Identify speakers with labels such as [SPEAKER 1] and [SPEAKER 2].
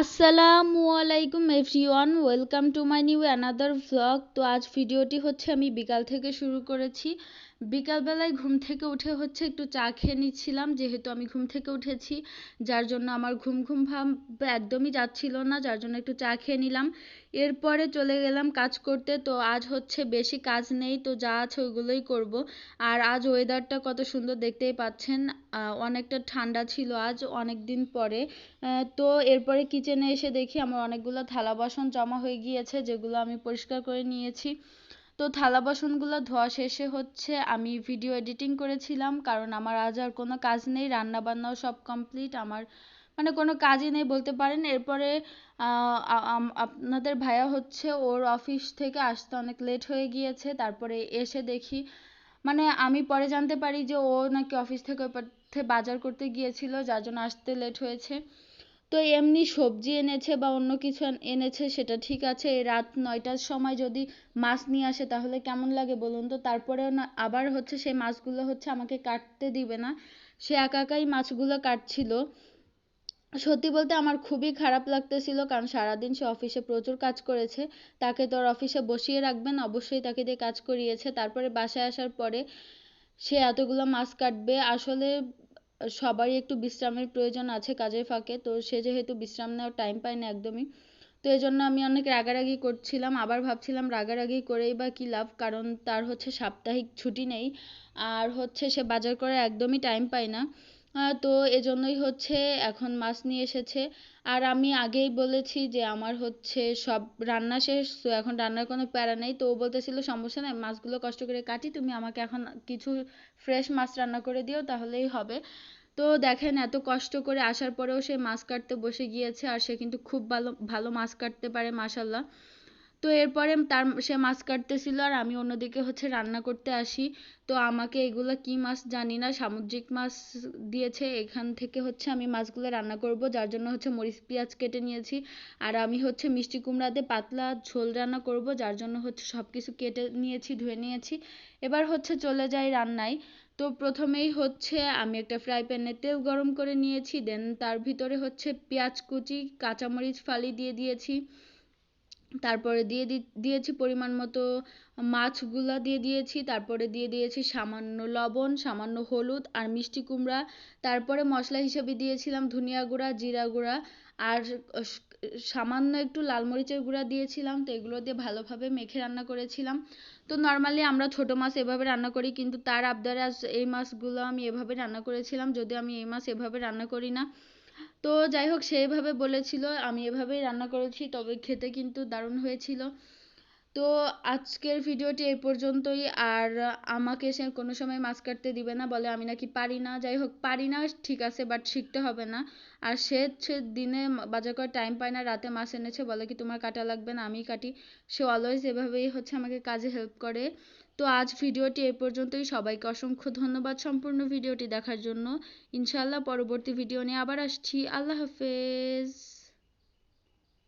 [SPEAKER 1] আসসালামু আলাইকুম everyone, welcome to my new another vlog তো আজ ভিডিওটি হচ্ছে আমি বিকাল থেকে শুরু করেছি। বিকালবেলায় ঘুম থেকে উঠে হচ্ছে একটু চা খেয়ে নিচ্ছিলাম, যেহেতু আমি ঘুম থেকে উঠেছি, যার জন্য আমার ঘুম ঘুম ভাব একদমই যাচ্ছিল না, যার জন্য একটু চা খেয়ে নিলাম। এরপরে চলে গেলাম কাজ করতে, তো আজ হচ্ছে বেশি কাজ নেই, তো যা আছে ওইগুলোই করব। আর আজ ওয়েদারটা কত সুন্দর দেখতেই পাচ্ছেন অনেকটা ঠান্ডা ছিল আজ অনেক দিন পরে তো এরপরে কিচেনে এসে দেখি আমার অনেকগুলো থালা বাসন জমা হয়ে গিয়েছে, যেগুলো আমি পরিষ্কার করে নিয়েছি। তো থালা বাসনগুলো ধোয়া শেষে হচ্ছে আমি ভিডিও এডিটিং করেছিলাম, কারণ আমার আজ আর কোনো কাজ নেই রান্না বান্নাও সব কমপ্লিট আমার মানে কোনো কাজই নেই বলতে পারেন। এরপরে আপনাদের ভাইয়া হচ্ছে ওর অফিস থেকে আসতে অনেক লেট হয়ে গিয়েছে, তারপরে এসে দেখি মানে আমি পরে জানতে পারি যে ও নাকি অফিস থেকে বাজার করতে গিয়েছিল, যার জন্য আসতে লেট হয়েছে। তো এমনি সবজি এনেছে বা অন্য কিছু এনেছে, সেটা ঠিক আছে। রাত নয়টার সময় যদি মাছ নিয়ে আসে, তাহলে কেমন লাগে বলুন তো? তারপরেও না, আবার হচ্ছে সেই মাছগুলো হচ্ছে আমাকে কাটতে দিবে না। সে একা একাই মাছগুলো কাটছিল। সত্যি বলতে আমার খুবই খারাপ লাগতেছিল, কারণ সারাদিন সে অফিসে প্রচুর কাজ করেছে। তাকে তো আর অফিসে বসিয়ে রাখবেন অবশ্যই তাকে দিয়ে কাজ করিয়েছে। তারপরে বাসায় আসার পরে সে এতগুলো মাছ কাটবে। আসলে সবারই একটু বিশ্রামের প্রয়োজন আছে কাজের ফাঁকে। তো সে যেহেতু বিশ্রাম নেওয়ার টাইম পায় না একদমই। তো এই জন্য আমি অনেক রাগারাগি করছিলাম, আবার ভাবছিলাম রাগারাগি করেই বা কী লাভ? কারণ তার হচ্ছে সাপ্তাহিক ছুটি নেই। আর হচ্ছে সে বাজার করার একদমই টাইম পায় না। তো এজন্যই হচ্ছে এখন মাছ নিয়ে এসেছে। আর আমি আগেই বলেছি যে আমার হচ্ছে সব রান্না শেষ, তো এখন রান্নার কোনো প্যারা নেই। তো ও বলতেছিল, সমস্যা নেই, মাছগুলো কষ্ট করে কাটি, তুমি আমাকে এখন কিছু ফ্রেশ মাছ রান্না করে দিও, তাহলেই হবে। তো দেখেন, এত কষ্ট করে আসার পরেও সে মাছ কাটতে বসে গিয়েছে, আর সে কিন্তু খুব ভালো ভালো মাছ কাটতে পারে মাসাল্লাহ তো এরপরে তার, সে মাছ কাটতেছিল আর আমি অন্যদিকে হচ্ছে রান্না করতে আসি। তো আমাকে এগুলো কি মাছ জানি না, সামুদ্রিক মাছ দিয়েছে। এখান থেকে হচ্ছে আমি মাছগুলো রান্না করব, যার জন্য হচ্ছে মরিচ, পেঁয়াজ কেটে নিয়েছি। আর আমি হচ্ছে মিষ্টি কুমড়া দিয়ে পাতলা ঝোল রান্না করব, যার জন্য হচ্ছে সব কিছু কেটে নিয়েছি, ধুয়ে নিয়েছি। এবার হচ্ছে চলে যাই রান্নায়। তো প্রথমেই হচ্ছে আমি একটা ফ্রাই প্যানে তেল গরম করে নিয়েছি, দেন তার ভিতরে হচ্ছে পেঁয়াজ কুচি, কাঁচামরিচ ফালি দিয়ে দিয়েছি। তারপরে দিয়ে দিয়েছি পরিমাণ মতো মাছগুলা দিয়ে দিয়েছি, তারপরে দিয়ে দিয়েছি সামান্য লবণ, সামান্য হলুদ আর মিষ্টি কুমড়া। তারপরে মশলা হিসেবে দিয়েছিলাম ধনিয়া গুঁড়া, জিরা গুঁড়া আর সামান্য একটু লাল মরিচের গুঁড়া দিয়েছিলাম, তো এগুলো দিয়ে ভালোভাবে মেখে রান্না করেছিলাম। তো নর্মালি আমরা ছোট মাছ এভাবে রান্না করি, কিন্তু তার আবদারে আজ এই মাছগুলো আমি এভাবে রান্না করেছিলাম, যদিও আমি এই মাছ এভাবে রান্না করি না। তো যাই হোক সেইভাবে বলেছিল আমি এভাবেই রান্না করেছি তবে খেতে কিন্তু দারুণ হয়েছিল। তো আজকের ভিডিওটি এই পর্যন্তই। আর আমাকে সে কোনো সময় মাছ কাটতে দিবে না, বলে আমি নাকি পারি না। যাই হোক, পারি না, ঠিক আছে বাট শিখতে হবে না। আর সে সে দিনে বাজার করে টাইম পায় না, রাতে মাছ এনেছে, বলে কি তোমার কাটা লাগবে না আমি কাটি। সে অলওয়েজ এভাবেই হচ্ছে আমাকে কাজে হেল্প করে। তো আজ ভিডিওটি এ পর্যন্তই। সবাইকে অসংখ্য ধন্যবাদ সম্পূর্ণ ভিডিওটি দেখার জন্য। ইনশাল্লাহ পরবর্তী ভিডিও নিয়ে আবার আসছি। আল্লাহ হাফেজ।